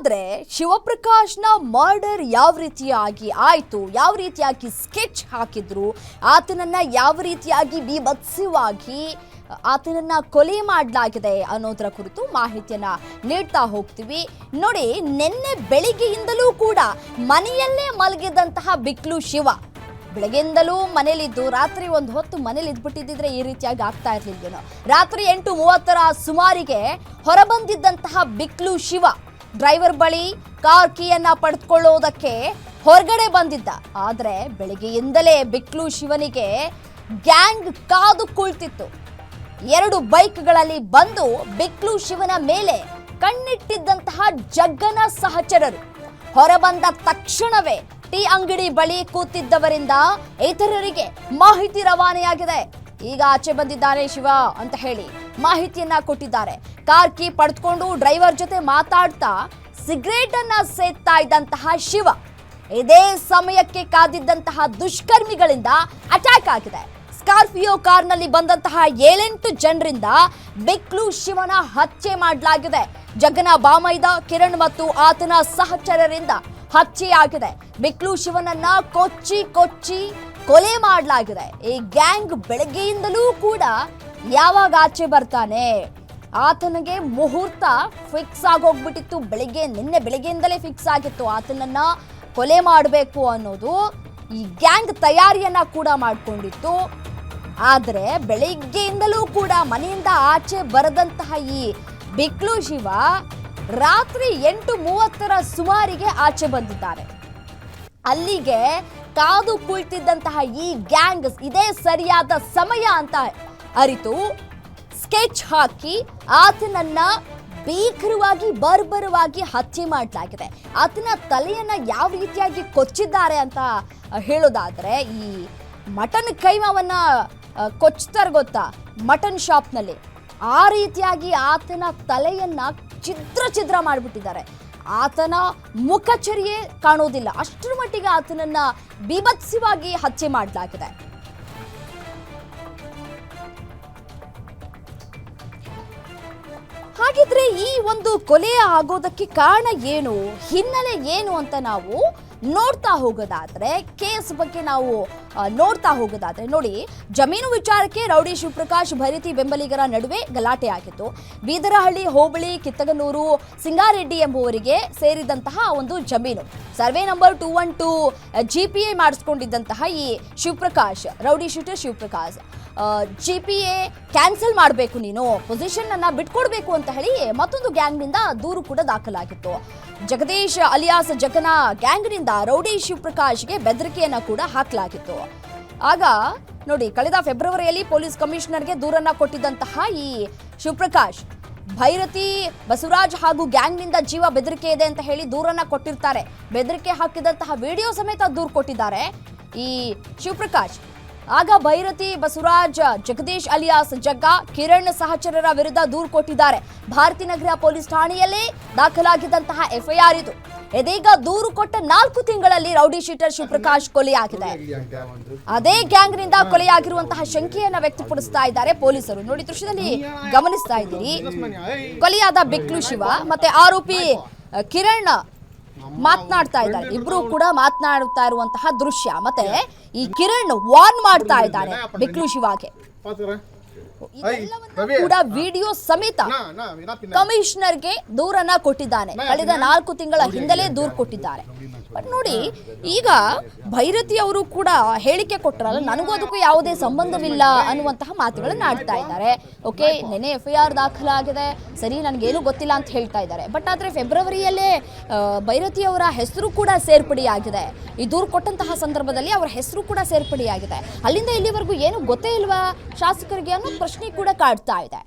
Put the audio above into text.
ಆದ್ರೆ ಶಿವಪ್ರಕಾಶ್ನ ಮರ್ಡರ್ ಯಾವ ರೀತಿಯಾಗಿ ಆಯ್ತು, ಯಾವ ರೀತಿಯಾಗಿ ಸ್ಕೆಚ್ ಹಾಕಿದ್ರು, ಆತನನ್ನ ಯಾವ ರೀತಿಯಾಗಿ ಬೀಭತ್ಸವಾಗಿ, ಆತನನ್ನ ಕೊಲೆ ಮಾಡಲಾಗಿದೆ ಅನ್ನೋದರ ಕುರಿತು ಮಾಹಿತಿಯನ್ನ ನೀಡ್ತಾ ಹೋಗ್ತೀವಿ. ನೋಡಿ, ನಿನ್ನೆ ಬೆಳಿಗ್ಗೆಯಿಂದಲೂ ಕೂಡ ಮನೆಯಲ್ಲೇ ಮಲಗಿದಂತಹ ಬಿಕ್ಲು ಶಿವ. ಬೆಳಗ್ಗೆಯಿಂದಲೂ ಮನೇಲಿದ್ದು, ರಾತ್ರಿ ಒಂದು ಹೊತ್ತು ಮನೇಲಿ ಇದ್ಬಿಟ್ಟಿದ್ರೆ ಈ ರೀತಿಯಾಗಿ ಆಗ್ತಾ ಇರ್ಲಿಲ್ವೇನೋ. ರಾತ್ರಿ ಎಂಟು ಮೂವತ್ತರ ಸುಮಾರಿಗೆ ಹೊರಬಂದಿದ್ದಂತಹ ಬಿಕ್ಲು ಶಿವ. ಡ್ರೈವರ್ ಬಳಿ ಕಾರ್ ಕೀಯನ್ನ ಪಡೆದುಕೊಳ್ಳುವುದಕ್ಕೆ ಹೊರಗಡೆ ಬಂದಿದ್ದ. ಆದ್ರೆ ಬೆಳಗ್ಗೆಯಿಂದಲೇ ಬಿಕ್ಲು ಶಿವನಿಗೆ ಗ್ಯಾಂಗ್ ಕಾದು ಕುಳಿತಿತ್ತು. ಎರಡು ಬೈಕ್ಗಳಲ್ಲಿ ಬಂದು ಬಿಕ್ಲು ಶಿವನ ಮೇಲೆ ಕಣ್ಣಿಟ್ಟಿದ್ದಂತಹ ಜಗ್ಗನ ಸಹಚರರು. ಹೊರಬಂದ ತಕ್ಷಣವೇ ಟೀ ಅಂಗಡಿ ಬಳಿ ಕೂತಿದ್ದವರಿಂದ ಇತರರಿಗೆ ಮಾಹಿತಿ ರವಾನೆಯಾಗಿದೆ. ಈಗ ಆಚೆ ಬಂದಿದ್ದಾನೆ ಶಿವ ಅಂತ ಹೇಳಿ. ಮಾಹಿತಿಯನ್ನ ಕೊಟ್ಟಿದ್ದಾರೆ. ಕಾರ್ ಕೀ ಪಡೆದುಕೊಂಡು ಡ್ರೈವರ್ ಜೊತೆ ಮಾತಾಡ್ತಾ ಸಿಗರೇಟ್ ಅನ್ನ ಸೇತ್ತಾ ಇದ್ದಂತಹ ಶಿವ. ಇದೇ ಸಮಯಕ್ಕೆ ಕಾದಿದ್ದಂತಹ ದುಷ್ಕರ್ಮಿಗಳಿಂದ ಅಟ್ಯಾಕ್ ಆಗಿದೆ. ಸ್ಕಾರ್ಪಿಯೋ ಕಾರ್ನಲ್ಲಿ ಬಂದಂತಹ ಏಳೆಂಟು ಜನರಿಂದ ಬೆಕ್ಲು ಶಿವನ ಹತ್ಯೆ ಮಾಡಲಾಗಿದೆ. ಜಗನ ಬಾಮೈದ ಕಿರಣ್ ಮತ್ತು ಆತನ ಸಹಚರರಿಂದ ಹತ್ಯೆಯಾಗಿದೆ ಬೆಕ್ಲು ಶಿವನನ್ನ ಕೊಚ್ಚಿ ಕೊಚ್ಚಿ ಕೊಲೆ ಮಾಡಲಾಗಿದೆ. ಈ ಗ್ಯಾಂಗ್ ಬೆಳಗ್ಗೆಯಿಂದಲೂ ಕೂಡ ಯಾವಾಗ ಆಚೆ ಬರ್ತಾನೆ? ಆತನಿಗೆ ಮುಹೂರ್ತ ಫಿಕ್ಸ್ ಆಗೋಗ್ಬಿಟ್ಟಿತ್ತು. ಬೆಳಿಗ್ಗೆ, ನಿನ್ನೆ ಬೆಳಿಗ್ಗೆಯಿಂದಲೇ ಫಿಕ್ಸ್ ಆಗಿತ್ತು. ಆತನನ್ನ ಕೊಲೆ ಮಾಡಬೇಕು ಅನ್ನೋದು ಈ ಗ್ಯಾಂಗ್ ತಯಾರಿಯನ್ನ ಕೂಡ ಮಾಡಿಕೊಂಡಿತ್ತು. ಆದರೆ ಬೆಳಿಗ್ಗೆಯಿಂದಲೂ ಕೂಡ ಮನೆಯಿಂದ ಆಚೆ ಬರದಂತಹ ಈ ಬಿಕ್ಲು ಶಿವ ರಾತ್ರಿ ಎಂಟು ಮೂವತ್ತರ ಸುಮಾರಿಗೆ ಆಚೆ ಬಂದಿದ್ದಾರೆ. ಅಲ್ಲಿಗೆ ಕಾದು ಕುಳಿತಿದ್ದಂತಹ ಈ ಗ್ಯಾಂಗ್ ಇದೇ ಸರಿಯಾದ ಸಮಯ ಅಂತ ಅರಿತು, ಸ್ಕೆಚ್ ಹಾಕಿ ಆತನನ್ನ ಭೀಕರವಾಗಿ, ಬರ್ಬರವಾಗಿ ಹತ್ಯೆ ಮಾಡಲಾಗಿದೆ. ಆತನ ತಲೆಯನ್ನ ಯಾವ ರೀತಿಯಾಗಿ ಕೊಚ್ಚಿದ್ದಾರೆ ಅಂತ ಹೇಳೋದಾದ್ರೆ, ಈ ಮಟನ್ ಕೈಮವನ್ನ ಕೊಚ್ತಾರೆ ಗೊತ್ತಾ? ಮಟನ್ ಶಾಪ್ನಲ್ಲಿ. ಆ ರೀತಿಯಾಗಿ ಆತನ ತಲೆಯನ್ನ ಛಿದ್ರ ಛಿದ್ರ ಮಾಡಿಬಿಟ್ಟಿದ್ದಾರೆ. ಆತನ ಮುಖಚರಿಯೇ ಕಾಣೋದಿಲ್ಲ. ಅಷ್ಟರ ಮಟ್ಟಿಗೆ ಆತನನ್ನ ಬೀಭತ್ಸವಾಗಿ ಹತ್ಯೆ ಮಾಡಲಾಗಿದೆ. ಹಾಗಿದ್ರೆ ಈ ಒಂದು ಕೊಲೆ ಆಗೋದಕ್ಕೆ ಕಾರಣ ಏನು? ಹಿನ್ನೆಲೆ ಏನು ಅಂತ ನಾವು ನೋಡ್ತಾ ಹೋಗೋದಾದ್ರೆ, ಕೇಸ್ ಬಗ್ಗೆ ನಾವು ನೋಡ್ತಾ ಹೋಗೋದಾದ್ರೆ ನೋಡಿ, ಜಮೀನು ವಿಚಾರಕ್ಕೆ ರೌಡಿ ಶಿವಪ್ರಕಾಶ್ ಭೈರತಿ ಬೆಂಬಲಿಗರ ನಡುವೆ ಗಲಾಟೆ ಆಗಿತ್ತು. ಬೀದರಹಳ್ಳಿ, ಹೋಬಳಿ, ಕಿತ್ತಗನೂರು, ಸಿಂಗಾರೆಡ್ಡಿ ಎಂಬುವರಿಗೆ ಸೇರಿದಂತಹ ಒಂದು ಜಮೀನು. Survey number two one two G P A ಮಾಡಿಸ್ಕೊಂಡಿದ್ದಂತಹ ಈ Shivaprakash, rowdy shooter Shivaprakash. G P A cancel ಮಾಡಬೇಕು ನೀನು. ಪೊಸಿಷನ್ ಅನ್ನ ಬಿಟ್ಕೊಡ್ಬೇಕು ಅಂತ ಹೇಳಿ ಮತ್ತೊಂದು ಗ್ಯಾಂಗ್ನಿಂದ ದೂರು ಕೂಡ ದಾಖಲಾಗಿತ್ತು. ಜಗದೀಶ್ ಅಲಿಯಾಸ್ ಜಗನ ಗ್ಯಾಂಗ್ನಿಂದ ರೌಡಿ ಶಿವಪ್ರಕಾಶ್ಗೆ ಬೆದರಿಕೆಯನ್ನು ಕೂಡ ಹಾಕಲಾಗಿತ್ತು. ಆಗ ನೋಡಿ, ಕಳೆದ ಫೆಬ್ರವರಿಯಲ್ಲಿ ಪೊಲೀಸ್ ಕಮಿಷನರ್ಗೆ ದೂರನ್ನ ಕೊಟ್ಟಿದ್ದಂತಹ ಈ ಶಿವಪ್ರಕಾಶ್, ಭೈರತಿ, ಬಸವರಾಜ್ ಹಾಗೂ ಗ್ಯಾಂಗ್ನಿಂದ ಜೀವ ಬೆದರಿಕೆ ಇದೆ ಅಂತ ಹೇಳಿ ದೂರನ್ನ ಕೊಟ್ಟಿರ್ತಾರೆ. ಬೆದರಿಕೆ ಹಾಕಿದಂತಹ ವಿಡಿಯೋ ಸಮೇತ ದೂರು ಕೊಟ್ಟಿದ್ದಾರೆ ಈ ಶಿವಪ್ರಕಾಶ್. ಆಗ ಭೈರತಿ ಬಸವರಾಜ್, ಜಗದೀಶ್ ಅಲಿಯಾಸ್, ಜಗ್ಗ, ಕಿರಣ್ ಸಹಚರರ ವಿರುದ್ಧ ದೂರು ಕೊಟ್ಟಿದ್ದಾರೆ. ಭಾರತಿ ನಗರ ಪೊಲೀಸ್ ಠಾಣೆಯಲ್ಲೇ ದಾಖಲಾಗಿದ್ದಂತಹ ಎಫ್ಐಆರ್ ಇದು. ಇದೀಗ ದೂರು ಕೊಟ್ಟ ನಾಲ್ಕು ತಿಂಗಳಲ್ಲಿ ರೌಡಿ ಶೀಟರ್ ಶಿವಪ್ರಕಾಶ್ ಕೊಲೆಯಾಗಿದೆ. ಅದೇ ಗ್ಯಾಂಗ್ನಿಂದ ಕೊಲೆಯಾಗಿರುವಂತಹ ಶಂಕೆಯನ್ನ ವ್ಯಕ್ತಪಡಿಸ್ತಾ ಇದ್ದಾರೆ ಪೊಲೀಸರು. ನೋಡಿ ದೃಶ್ಯದಲ್ಲಿ ಗಮನಿಸ್ತಾ ಇದ್ದೀರಿ. ಕೊಲೆಯಾದ ಬಿಕ್ಲು ಶಿವ ಮತ್ತೆ ಆರೋಪಿ ಕಿರಣ್ ಮಾತನಾಡ್ತಾ ಇದ್ದಾರೆ ಇಬ್ರು ಕೂಡ ಮಾತನಾಡುತ್ತಾ ಇರುವಂತಹ ದೃಶ್ಯ. ಮತ್ತೆ ಈ ಕಿರಣ್ ವಾರ್ನ್ ಮಾಡ್ತಾ ಇದ್ದಾರೆ ಬಿಕ್ಲು ಶಿವಾಗೆ. ಕೂಡ ವಿಡಿಯೋ ಸಮೇತ ಕಮಿಷನರ್ಗೆ ದೂರನ್ನ ಕೊಟ್ಟಿದ್ದಾನೆ ಕಳೆದ ನಾಲ್ಕು ತಿಂಗಳ ಹಿಂದಲೇ ದೂರು ಕೊಟ್ಟಿದ್ದಾರೆ ಬಟ್ ನೋಡಿ ಈಗ ಭೈರತಿ ಅವರು ಕೂಡ ಹೇಳಿಕೆ ಕೊಟ್ಟರಲ್ಲ ನನಗೂ ಅದಕ್ಕೂ ಯಾವುದೇ ಸಂಬಂಧವಿಲ್ಲ ಅನ್ನುವಂತಹ ಮಾತುಗಳನ್ನ ಆಡ್ತಾ ಇದ್ದಾರೆ ಓಕೆ ನೆನೆ ಎಫ್ ಐ ಆರ್ ದಾಖಲಾಗಿದೆ ಸರಿ ನನಗೇನು ಗೊತ್ತಿಲ್ಲ ಅಂತ ಹೇಳ್ತಾ ಇದ್ದಾರೆ ಬಟ್ ಆದರೆ ಫೆಬ್ರವರಿಯಲ್ಲೇ ಭೈರತಿ ಅವರ ಹೆಸರು ಕೂಡ ಸೇರ್ಪಡೆಯಾಗಿದೆ ಈ ದೂರು ಕೊಟ್ಟಂತಹ ಸಂದರ್ಭದಲ್ಲಿ ಅವರ ಹೆಸರು ಕೂಡ ಸೇರ್ಪಡೆಯಾಗಿದೆ. ಅಲ್ಲಿಂದ ಇಲ್ಲಿವರೆಗೂ ಏನು ಗೊತ್ತೇ ಇಲ್ವಾ ಶಾಸಕರಿಗೆ ಅನ್ನೋ ಪ್ರಶ್ನೆ ಕೂಡ ಕಾಡ್ತಾ ಇದೆ.